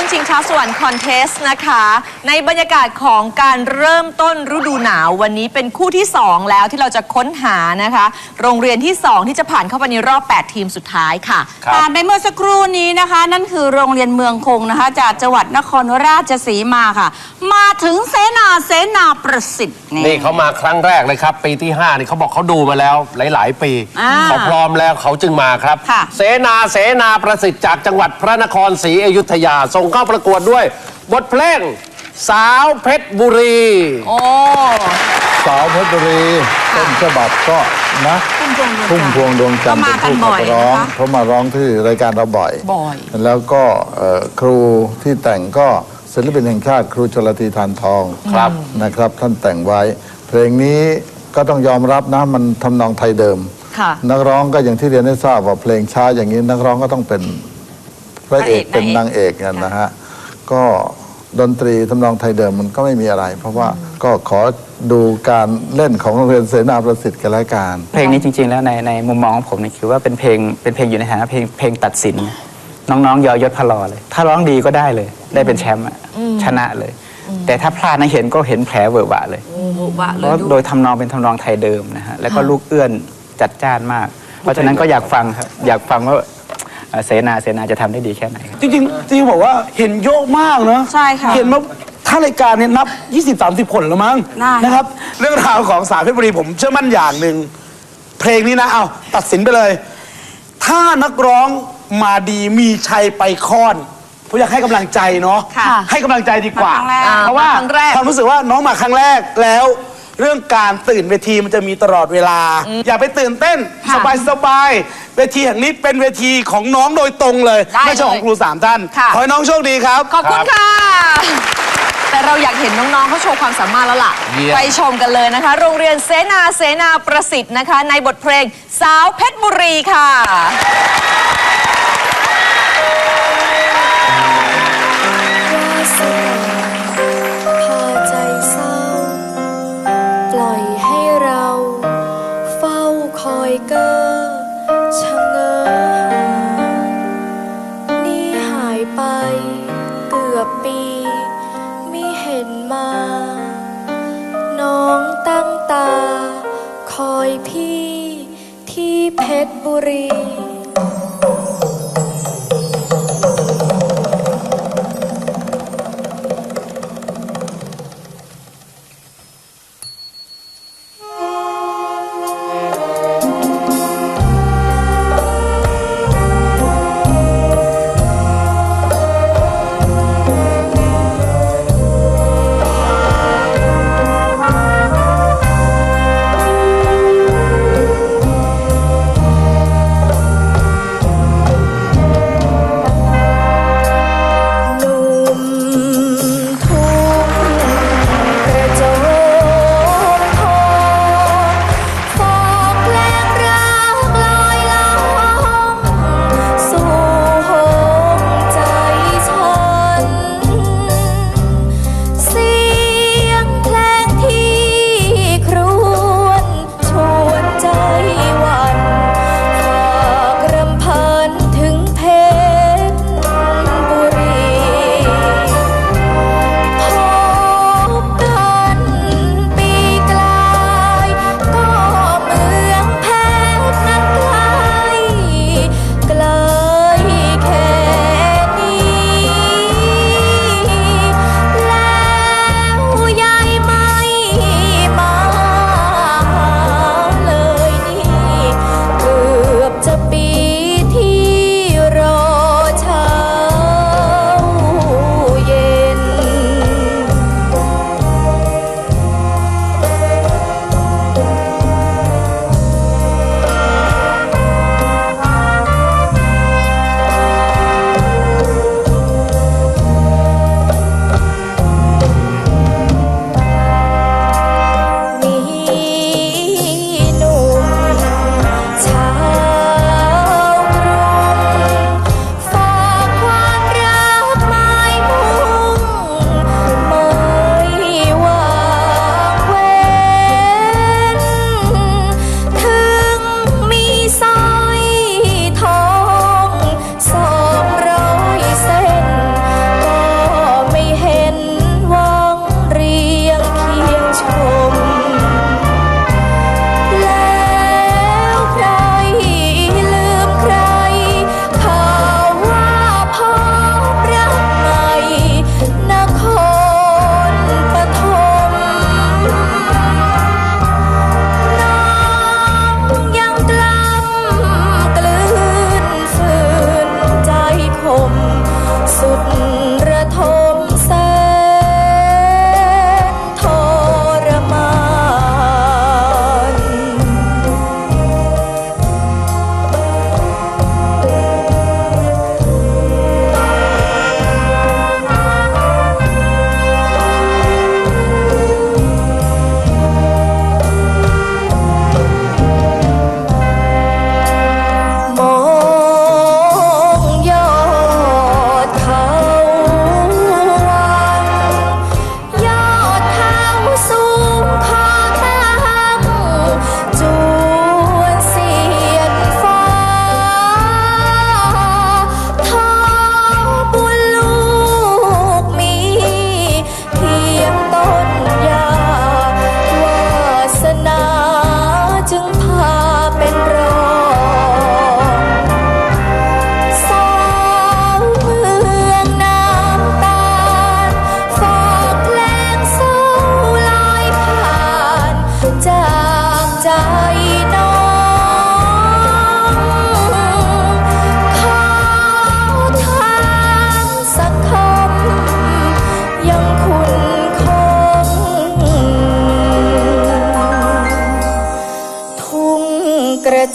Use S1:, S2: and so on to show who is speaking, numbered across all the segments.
S1: ลุ้นชิงช้าสวรรค์คอนเทสต์นะคะ ในบรรยากาศของการเริ่มต้นฤดูหนาววันนี้เป็นคู่ที่ 2 แล้วที่เราจะค้นหานะคะ โรงเรียนที่ 2 ที่จะผ่านเข้าไปในรอบ 8 ทีมสุดท้ายค่ะ
S2: ครับ
S3: ผ่านไปเมื่อสักครู่นี้นะคะ นั่นคือโรงเรียนเมืองคงนะคะ จากจังหวัดนครราชสีมาค่ะ มาถึงเสนาเสนาประสิทธิ์
S2: นี่เขามาครั้งแรกเลยครับ ปีที่ 5 นี่เขาบอกเขาดูมาแล้วหลาย ๆ ปี
S3: อ่า
S2: เขาพร้อมแล้วเขาจึงมาครับ
S3: ค่ะ
S2: เสนาเสนาประสิทธิ์จากจังหวัดพระนครศรีอยุธยาส่งเข้าประกวดด้วย บทเพลงสาวเพชรบุรี
S1: โอ้
S4: สาวเพชรบุรีต้นฉบับก็นะ
S3: พุ่มพวงดวงจันทร์
S4: พุ่มพวงดวงจันทร์
S3: ก็มากัน
S4: ผู้
S3: บ่อย
S4: ขับร้อง
S3: นะคะ
S4: เขามาร้องที่รายการเราบ่อย
S3: บ่อย
S4: แล้วก็เอ่อครูที่แต่งก็ศิลปินแห่งชาติครูชลธีทานทอง
S2: ครับ
S4: นะครับ ท่านแต่งไว้ เพลงนี้ก็ต้องยอมรับนะมันทำนองไทยเดิม
S1: ค่ะ
S4: นักร้องก็อย่างที่เรียนให้ทราบว่าเพลงช้าอย่างนี้ นักร้องก็ต้องเป็น พระเอก
S3: พระเอก
S4: เป็นนางเอกกันนะฮะก็ดนตรีทำนองไทยเดิมมันก็ไม่มีอะไร เพราะว่าก็ขอดูการเล่นของโรงเรียนเสนาประสิทธิ์กันแล้วกัน
S5: เพลงนี้จริง ๆ แล้วในในมุมมองของผมเนี่ยคือว่าเป็นเพลงเป็นเพลงอยู่ในฐานะเพลงเพลงตัดสิน น้องๆยอยศพลอเลย ถ้าร้องดีก็ได้เลย ได้เป็นแชมป์อะชนะเลย แต่ถ้าพลาดนะเห็นก็เห็นแผลเวอะหวะเลย
S3: โอ้โหวะ
S5: เพ
S3: เลย
S5: ราะ
S3: ดู
S5: โดยทำนองเป็นทำนองไทยเดิมนะฮะแล้วก็ลูกเอื้อนจัดจ้านมาก เพราะฉะนั้นก็อยากฟังครับอยากฟังว่า เอ่อเสนาเสนาจะทำได้ดีแค่ไหนครับ
S6: จริงๆจริงๆบอกว่าเห็นโยกมากเนอะ
S3: ใช่ค่ะ
S6: เห็นมาถ้ารายการเนี่ยนับ 20-30 ผลแล้วมั้ง
S3: น่า
S6: นะครับ เรื่องราวของสาวเพชรบุรีผมเชื่อมั่นอย่างหนึ่ง เพลงนี้นะเอาตัดสินไปเลย ถ้านักร้องมาดีมีชัยไปค้อนผมอยากให้กำลังใจเนาะ
S1: ค่ะ
S6: ให้กำลังใจดีกว่า
S3: มาครั้งแรก
S6: เพราะว่า
S1: มาครั้งแรก
S6: ความรู้สึกว่าน้องมาครั้งแรกแล้ว เรื่องการตื่นเวทีมันจะมีตลอดเวลา อย่าไปตื่นเต้นสบายสบายๆเวทีแห่งนี้เป็นเวทีของน้องโดยตรงเลย
S1: ได้
S6: ไม่ใช่ของ
S1: เลย
S6: ครูสามท่าน
S1: ค่ะ
S6: ขอให้น้องโชคดีครับ
S1: ขอบคุณค่ะ แต่เราอยากเห็นน้อง ๆเขาโชว์ความสามารถแล้วล่ะ
S2: เยี่ยม
S1: ไปชมกันเลยนะคะ โรงเรียนเสนาเสนาประสิทธิ์นะคะ ในบทเพลงสาวเพชรบุรีค่ะ
S7: ว ไปเกือบปีไม่เห็นมา น้องตั้งตา คอยพี่ที่เพชรบุรี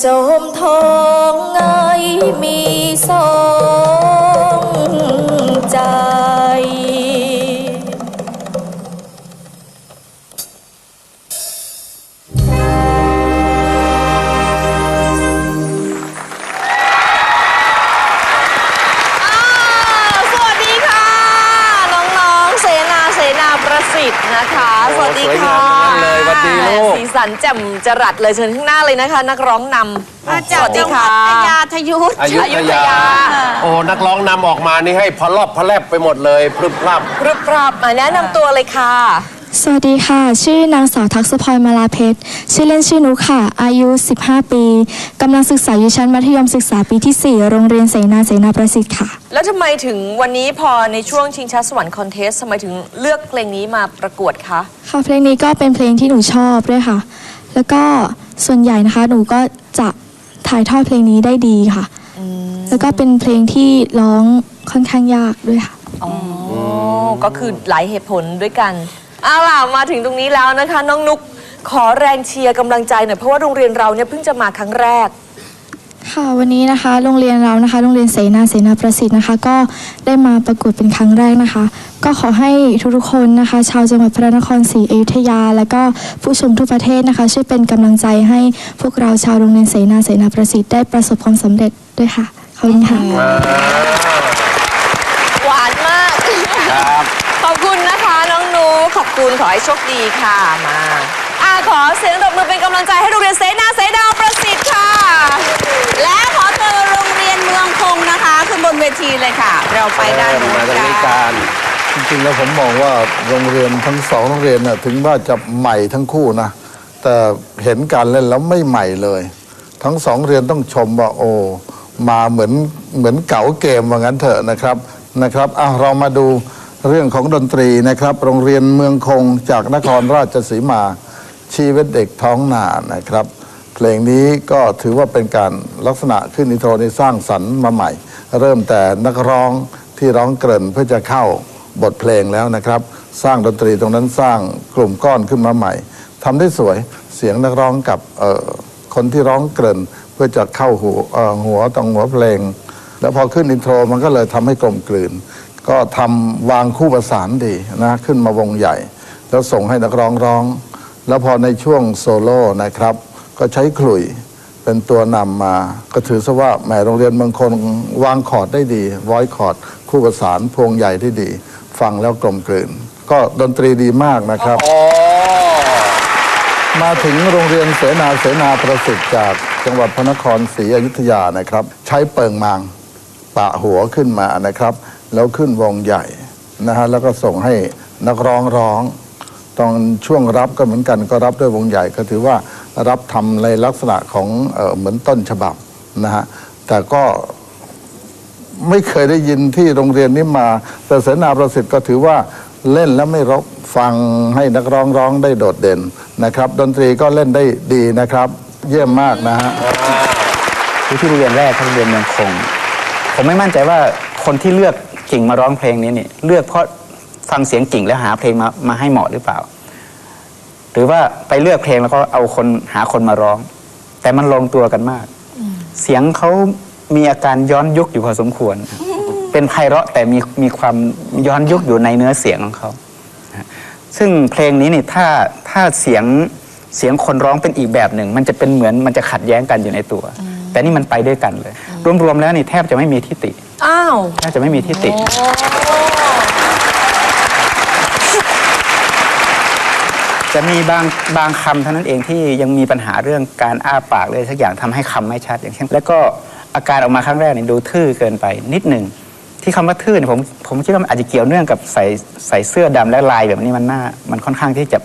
S7: จมทองไงมีสองใจ
S1: สวัสดีค่ะ น้องๆ เสนาเสนาประสิทธิ์นะคะ
S2: โอ้
S1: สวัสดี
S2: สวย เลยสวัสดีลูก
S1: สีสันแจ่มจรัสเลยเชิญข้างหน้าเลยนะคะ นักร้องนำ
S3: มาจาก
S1: สวัสดี
S3: จังหวั
S1: ค่ะ
S3: ดพญาทยุทธ
S2: อยุธ
S1: อยุธ
S2: ยายา โอ้ นักร้องนำออกมานี่ให้พะลอบพะแลบไปหมดเลยพรึบพรับ
S1: รึบรับมาแนะนำตัวเลยค่ะ
S8: สวัสดีค่ะ ชื่อนางสาวทักษพรมาลาเพชร ชื่อเล่นชื่อนุกค่ะ อายุ 15 ปีกำลังศึกษาอยู่ชั้นมัธยมศึกษาปีที่ 4 โรงเรียนเสนาเสนาประสิทธิ์ค่ะ
S1: แล้วทำไมถึงวันนี้พอในช่วงชิงช้าสวรรค์คอนเทสทำไมถึงเลือกเพลงนี้มาประกวดคะ
S8: ค่ะเพลงนี้ก็เป็นเพลงที่หนูชอบด้วยค่ะ แล้วก็ส่วนใหญ่นะคะ หนูก็จะถ่ายทอดเพลงนี้ได้ดีค่ะ แล้วก็เป็นเพลงที่ร้องค่อนข้างยากด้วยค่ะ
S1: อ๋อ ก็คือหลายเหตุผลด้วยกัน เอาล่ะมาถึงตรงนี้แล้วนะคะ น้องนุกขอแรงเชียร์กำลังใจหน่อยเพราะว่าโรงเรียนเราเนี่ยเพิ่งจะมาครั้งแรก
S8: ค่ะวันนี้นะคะ โรงเรียนเรานะคะโรงเรียนเสนาเสนาประสิทธิ์นะคะ ก็ได้มาประกวดเป็นครั้งแรกนะคะ ก็ขอให้ทุกๆคนนะคะ ชาวจังหวัดพระนครศรีอยุธยา และก็ผู้ชมทั่วประเทศนะคะ ช่วยเป็นกำลังใจให้พวกเราชาวโรงเรียนเสนาเสนาประสิทธิ์ได้ประสบความสำเร็จด้วยค่ะขอบคุณค่ะา
S1: นมาก
S2: ครับ
S1: ขอบคุณนะคะ น้องนุ กขอบคุณขอให้โชคดีค่ะมาอ่าขอเสียงตบมือเป็นกำลังใจให้โรงเรียนเสนาเสนาประสิทธิ์ค่ะ
S3: และขอเชิญโรงเรียนเมืองคงนะคะขึ้นบนเวทีเลยค่ะ เราไปด้านนู้น
S2: มาทางนี้
S3: ค่ะ
S2: การ
S4: จริงๆแล้วผมมองว่าโรงเรียนทั้งสองโรงเรียนน่ะถึงว่าจะใหม่ทั้งคู่นะแต่เห็นการเล่นแล้วไม่ใหม่เลย ทั้งสองเรียนต้องชมว่าโอ้มาเหมือนเหมือนเก๋าเกมว่างั้นเถอะนะครับนะครับอะเรามาดู เรื่องของดนตรีนะครับ โรงเรียนเมืองคงจากนครราชสีมา ชีวิตเด็กท้องนานะครับ เพลงนี้ก็ถือว่าเป็นการลักษณะขึ้นอินโทรในสร้างสรรค์มาใหม่ เริ่มแต่นักร้องที่ร้องเกริ่นเพื่อจะเข้าบทเพลงแล้วนะครับ สร้างดนตรีตรงนั้นสร้างกลุ่มก้อนขึ้นมาใหม่ทำได้สวยเสียงนักร้องกับเอ่อคนที่ร้องเกริ่นเพื่อจะเข้าหัวเอ่อหัวตรงหัวเพลง แล้วพอขึ้นอินโทรมันก็เลยทำให้กลมกลืน ก็ทำวางคู่ประสานดีนะขึ้นมาวงใหญ่ แล้วส่งให้นักร้องร้อง แล้วพอในช่วงโซโล่นะครับ ก็ใช้ขลุ่ยเป็นตัวนำมา ก็ถือซะว่าแหมโรงเรียนเมืองคนวางคอร์ดได้ดีไว้คอร์ดคู่ประสานพวงใหญ่ได้ดี ฟังแล้วกลมกลืน ก็ดนตรีดีมากนะครับ
S2: โอ้
S4: มาถึงโรงเรียนเสนาเสนาประสิทธิ์จากจังหวัดพระนครศรีอยุธยานะครับ ใช้เปิงมางปะหัวขึ้นมานะครับ แล้วขึ้นวงใหญ่นะฮะแล้วก็ส่งให้นักร้องร้องตอนช่วงรับก็เหมือนกันก็รับด้วยวงใหญ่ก็ถือว่ารับทำในลักษณะของเออเหมือนต้นฉบับนะฮะแต่ก็ไม่เคยได้ยินที่โรงเรียนนี้มา แต่เสนาประสิทธิ์ก็ถือว่าเล่นแล้วไม่รบฟังให้นักร้องร้องได้โดดเด่นนะครับ ดนตรีก็เล่นได้ดีนะครับ เยี่ยมมากนะฮะ
S5: คือที่โรงเรียนแรกคือโรงเรียนเมืองคง ผมไม่มั่นใจว่าคนที่เลือก กิ่งมาร้องเพลงนี้เนี่ยเลือกเพราะฟังเสียงกิ่งแล้วหาเพลงมามาให้เหมาะหรือเปล่า หรือว่าไปเลือกเพลงแล้วก็เอาคนหาคนมาร้อง แต่มันลงตัวกันมาก เสียงเขามีอาการย้อนยุคอยู่พอสมควร เป็นไพเราะแต่มีมีความย้อนยุคอยู่ในเนื้อเสียงของเขาซึ่งเพลงนี้นี่ถ้าถ้าเสียงเสียงคนร้องเป็นอีกแบบหนึ่ง มันจะเป็นเหมือนมันจะขัดแย้งกันอยู่ในตัว แต่นี่มันไปด้วยกันเลย รวมๆแล้วนี่แทบจะไม่มีทิฏฐิ
S1: อ้าว
S5: แทบจะไม่มีทิฏฐิจะมีบางบางคำเท่านั้นเองที่ยังมีปัญหาเรื่องการอ้าปากเลยสักอย่างทำให้คำไม่ชัดอย่างเช่น แล้วก็อาการออกมาครั้งแรกเนี่ยดูทื่อเกินไปนิดหนึ่ง ที่คำว่าทื่อเนี่ยผมผมคิดว่ามันอาจจะเกี่ยวเนื่องกับใส่ใส่เสื้อดำและลายแบบนี้มันน่ามันค่อนข้างที่จะ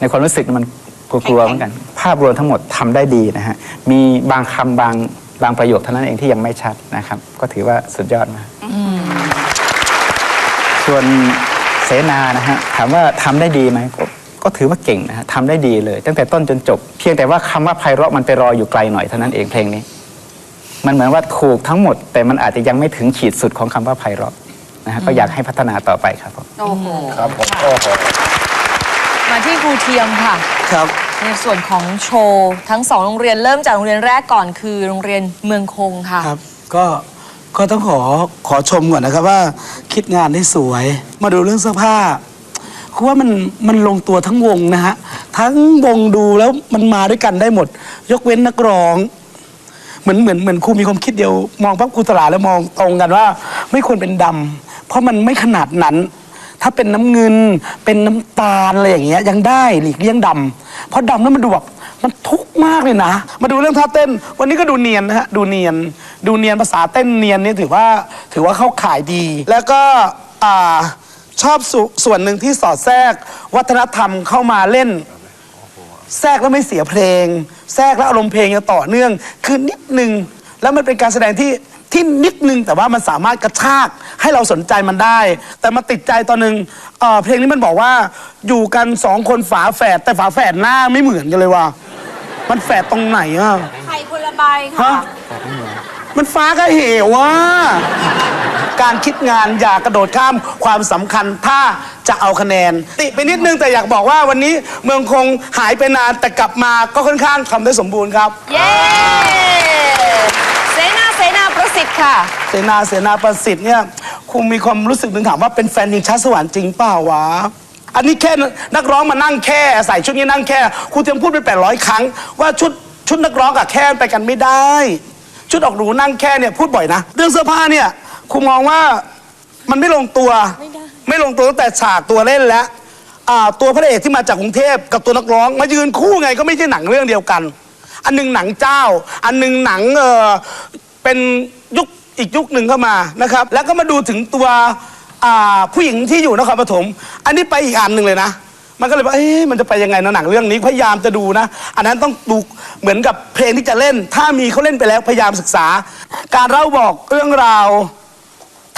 S5: ในความรู้สึกมันกลัวๆเหมือนกัน ภาพรวมทั้งหมดทำได้ดีนะฮะมีบางคำบาง บางประโยคเท่านั้นเองที่ยังไม่ชัดนะครับ ก็ถือว่าสุดยอดมากส่วนเสนานะฮะถามว่าทำได้ดีไหมก็ก็ถือว่าเก่งนะฮะทำได้ดีเลย ตั้งแต่ต้นจนจบ เพียงแต่ว่าคำว่าไพเราะมันไปรออยู่ไกลหน่อยเท่านั้นเองเพลงนี้ มันเหมือนว่าถูกทั้งหมด แต่มันอาจจะยังไม่ถึงขีดสุดของคำว่าไพเราะนะฮะก็อยากให้พัฒนาต่อไปครับผม
S3: โอ้โห
S2: ครับผมโอ้โห
S1: มาที่ครูเทียมค่ะ
S6: ครับ
S1: ในส่วนของโชว์ทั้งสองโรงเรียนเริ่มจากโรงเรียนแรกก่อนคือโรงเรียนเมืองคงค่ะ
S6: ครับ ก็ก็ต้องขอขอชมก่อนนะครับว่าคิดงานได้สวย มาดูเรื่องเสื้อผ้าคือว่ามันมันลงตัวทั้งวงนะฮะทั้งวงดูแล้วมันมาด้วยกันได้หมด ยกเว้นนักร้องเหมือนเหมือนเหมือนครูมีความคิดเดียว มองปั๊บครูตลาดแล้วมองตรงกันว่า ไม่ควรเป็นดำเพราะมันไม่ขนาดนั้น ถ้าเป็นน้ำเงิน เป็นน้ำตาลอะไรอย่างเงี้ยยังได้หลีกเลี่ยงดำเพราะดำนั้นมันดูแบบมันทุกข์มากเลยนะ มาดูเรื่องท่าเต้น วันนี้ก็ดูเนียนนะฮะดูเนียน ดูเนียนภาษาเต้นเนียนนี่ถือว่าถือว่าเข้าขายดี แล้วก็อ่าชอบสส่วนหนึ่งที่สอดแทรก วัฒนธรรมเข้ามาเล่น แทรกแล้วไม่เสียเพลง แทรกแล้วอารมณ์เพลงยังต่อเนื่อง คือนิดนึงแล้วมันเป็นการแสดงที่ ที่นิดนึงแต่ว่ามันสามารถกระชากให้เราสนใจมันได้ แต่มาติดใจตอนหนึ่งเอ่อเพลงนี้มันบอกว่าอยู่กันสองคนฝาแฝดแต่ฝาแฝดหน้าไม่เหมือนกันเลยว่ะมันแฝดตรงไหนอะ
S3: ไข่คนละใบค่ะ
S6: ฮะมันฟ้าก็เหวว่ะการคิดงานอย่ากระโดดข้ามความสำคัญถ้าจะเอาคะแนน ติไปนิดนึงแต่อยากบอกว่าวันนี้เมืองคงหายไปนานแต่กลับมาก็ค่อนข้างทำได้สมบูรณ์ครับ
S1: เย้ สิทธิ์ค่ะ
S6: เสนาเสนาประสิทธิ์เนี่ยคงมีความรู้สึกถึงถามว่าเป็นแฟนยิงชาติสวรรค์จริงเปล่าวะ อันนี้แค่นักร้องมานั่งแค่ใส่ชุดนี้นั่งแค่ครูเตรียมพูดไปแปดร้อยครั้ง ว่าชุดชุดนักร้องกับแค่ไปกันไม่ได้ ชุดออกหรูนั่งแค่เนี่ยพูดบ่อยนะ เรื่องเสื้อผ้าเนี่ยครูมองว่ามันไม่ลงตัว ไม่ลงตัวตั้งแต่ฉากตัวเล่นแล้วอ่าตัวพระเอกที่มาจากกรุงเทพกับตัวนักร้อง มายืนคู่ไงก็ไม่ใช่หนังเรื่องเดียวกัน อันหนึ่งหนังเจ้า อันหนึ่งหนังเออ เป็นยุคอีกยุคหนึ่งเข้ามานะครับ แล้วก็มาดูถึงตัวอ่าผู้หญิงที่อยู่นครปฐมอันนี้ไปอีกอันหนึ่งเลยนะ มันก็เลยว่าเอ๊ะมันจะไปยังไงนะหนังเรื่องนี้พยายามจะดูนะ อันนั้นต้องดูเหมือนกับเพลงที่จะเล่น ถ้ามีเขาเล่นไปแล้วพยายามศึกษา การเล่าบอกเรื่องราว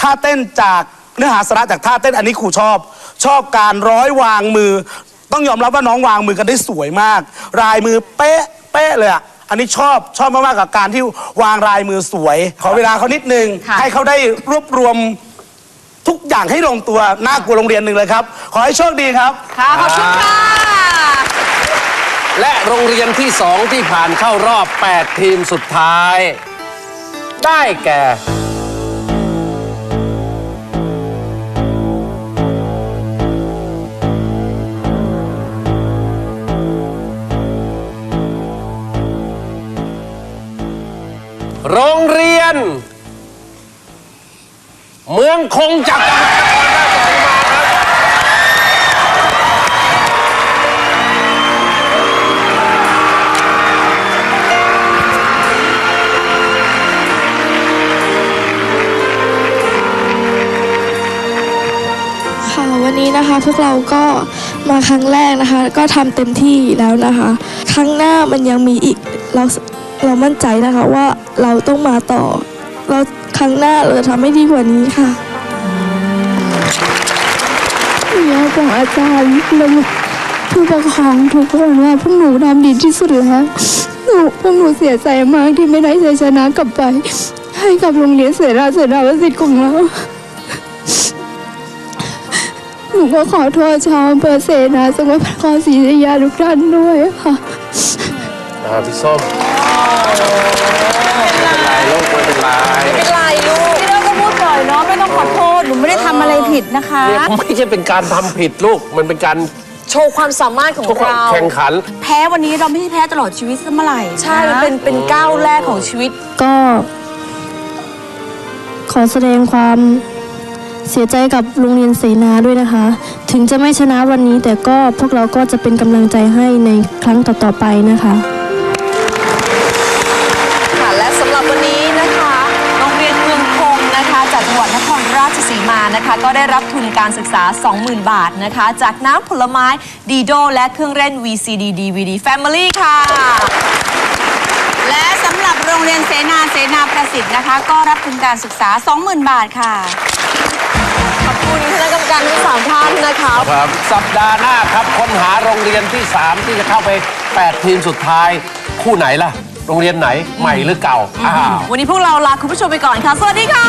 S6: ท่าเต้นจากเนื้อหาสาระจากท่าเต้นอันนี้ครูชอบ ชอบการร้อยวางมือ ต้องยอมรับว่าน้องวางมือกันได้สวยมาก รายมือเป๊ะเป๊ะเลยอะ อันนี้ชอบชอบมากๆกับการที่วางรายมือสวย ขอเวลาเขานิดนึง
S1: ค่ะ
S6: ให้เขาได้รวบรวมทุกอย่างให้ลงตัวน่ากลัวโรงเรียนหนึ่งเลยครับ ขอให้โชคดีครับ
S1: ค่ะ ขอบคุณค่ะ
S2: และโรงเรียนที่สองที่ผ่านเข้ารอบ 8 ทีมสุดท้าย ได้แก่ โรงเรียน เมืองคงจากจังหวัดนครราชสีมาครับ
S8: ค่ะวันนี้นะคะพวกเราก็มาครั้งแรกนะคะ ก็ทำเต็มที่แล้วนะคะ ครั้งหน้ามันยังมีอีกเรา เรามั่นใจนะคะว่าเราต้องมาต่อ เราครั้งหน้าเราจะทำให้ดีกว่านี้ค่ะอยากบอกอาจารย์และผู้ปกครองทุกคนว่าพวกหนูทำดีที่สุดแล้วหนูพวกหนูเสียใจมากที่ไม่ได้ชัยชนะกลับไป ให้กับโรงเรียนเสราเสราประสิทธิ์ของเราหนูก็ขอโทษชาวอำเภอเสนาจังหวัดพระนครศรีอยุธยาทุกท่านด้วยค่ะ
S2: อ่าพี่ส้มไม่ เป็นไรลูกไม่เป็นไร
S1: เป็นไรลูก
S3: พี่เลิกก็พูดบ่อยเนาะไม่ต้องขอโทษหนูไม่ได้ทำอะไรผิดนะคะ
S2: เนี่ยไม่ใช่เป็นการทำผิดลูก มันเป็นการ
S1: โชว์ความสามารถของเรา
S2: แข่งขัน
S3: แพ้วันนี้เราไม่ใช่แพ้ตลอดชีวิตซะเมื่อไหร่
S1: ใช่มันเป็นเป็นก้าวแรกของชีวิต
S8: ก็ ขอแสดงความเสียใจกับโรงเรียนเสนาด้วยนะคะ ถึงจะไม่ชนะวันนี้แต่ก็พวกเราก็จะเป็นกำลังใจให้ในครั้งต่อๆไปนะคะ
S1: ชสีมานะคะก็ได้รับทุนการศึกษา 20,000 บาทนะคะ จากน้ำผลไม้ดีโดและเครื่องเล่น VCD DVD Family ค่ะ
S3: และสำหรับโรงเรียนเสนาเสนาประสิทธิ์นะคะ ก็รับทุนการศึกษา 20,000 บาทค่ะ
S1: ขอบคุณคณะกรรมการทั้งสามท่านนะคะ
S2: ครับ สัปดาห์หน้าครับค้นหาโรงเรียนที่ 3 ที่จะเข้าไป 8 ทีมสุดท้าย คู่ไหนล่ะ โรงเรียนไหนใหม่หรือเก่าอ้าว
S1: วันนี้พวกเราลาคุณผู้ชมไปก่อนค่ะ สวัสดีค่ะ